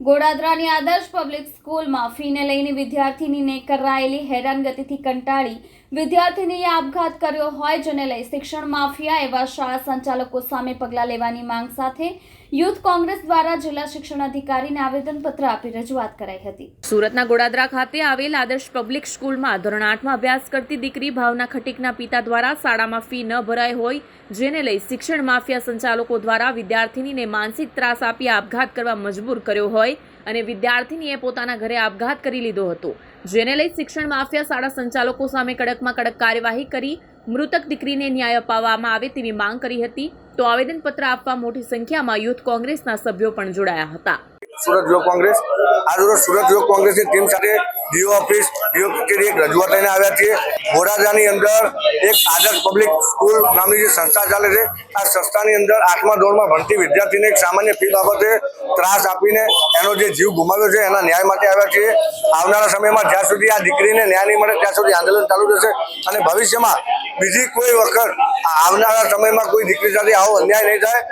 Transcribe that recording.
ગોડાદરાની આદર્શ પબ્લિક સ્કૂલમાં ફીને લઈને વિદ્યાર્થીનીને કરાયેલી હેરાનગતિથી કંટાળી વિદ્યાર્થીનીએ આપઘાત કર્યો હોય જેને લઈ શિક્ષણ માફિયા એવા શાળા સંચાલકો સામે પગલાં લેવાની માંગ સાથે યુથ કોંગ્રેસ દ્વારા જિલ્લા શિક્ષણ અધિકારીને આવેદનપત્ર આપી રજૂઆત કરાઈ હતી. સુરતના ગોડાદરા ખાતે આવેલ આદર્શ પબ્લિક સ્કૂલમાં ધોરણ આઠમાં અભ્યાસ કરતી દીકરી ભાવના ખટીકના પિતા દ્વારા શાળામાં ફી ન ભરાઈ હોય જેને લઈ શિક્ષણ માફિયા સંચાલકો દ્વારા વિદ્યાર્થીનીને માનસિક ત્રાસ આપી આપઘાત કરવા મજબૂર કર્યો હોય અને વિદ્યાર્થીનીએ પોતાના ઘરે આપઘાત કરી લીધો હતો. જેને લઈ શિક્ષણ માફિયા શાળા સંચાલકો સામે કડકમાં કડક કાર્યવાહી કરી મૃતક દીકરીને ન્યાય અપાવવામાં આવે તેવી માંગ કરી હતી. તો આવેદનપત્ર આપવા મોટી સંખ્યામાં યુથ કોંગ્રેસના સભ્યો પણ જોડાયા હતા. સુરત યુવક કોંગ્રેસ. આજરોજ સુરત યુવક કોંગ્રેસની ટીમ સાથે ડીઓ ઓફિસ ડીઓ કચેરી એક રજૂઆત લઈને આવ્યા છીએ. મોડાજાની અંદર એક આદર્શ પબ્લિક સ્કૂલ નામની જે સંસ્થા ચાલે છે, આ સંસ્થાની અંદર આઠમા ધોરણમાં ભણતી વિદ્યાર્થીને એક સામાન્ય ફી બાબતે ત્રાસ આપીને એનો જે જીવ ગુમાવ્યો છે, એના ન્યાય માટે આવ્યા છીએ. આવનારા સમયમાં જ્યાં સુધી આ દીકરીને ન્યાય નહીં મળે, ત્યાં સુધી આંદોલન ચાલુ રહેશે. અને ભવિષ્યમાં બીજી કોઈ વખત આવનારા સમયમાં કોઈ દીકરી સાથે આવો અન્યાય નહીં થાય.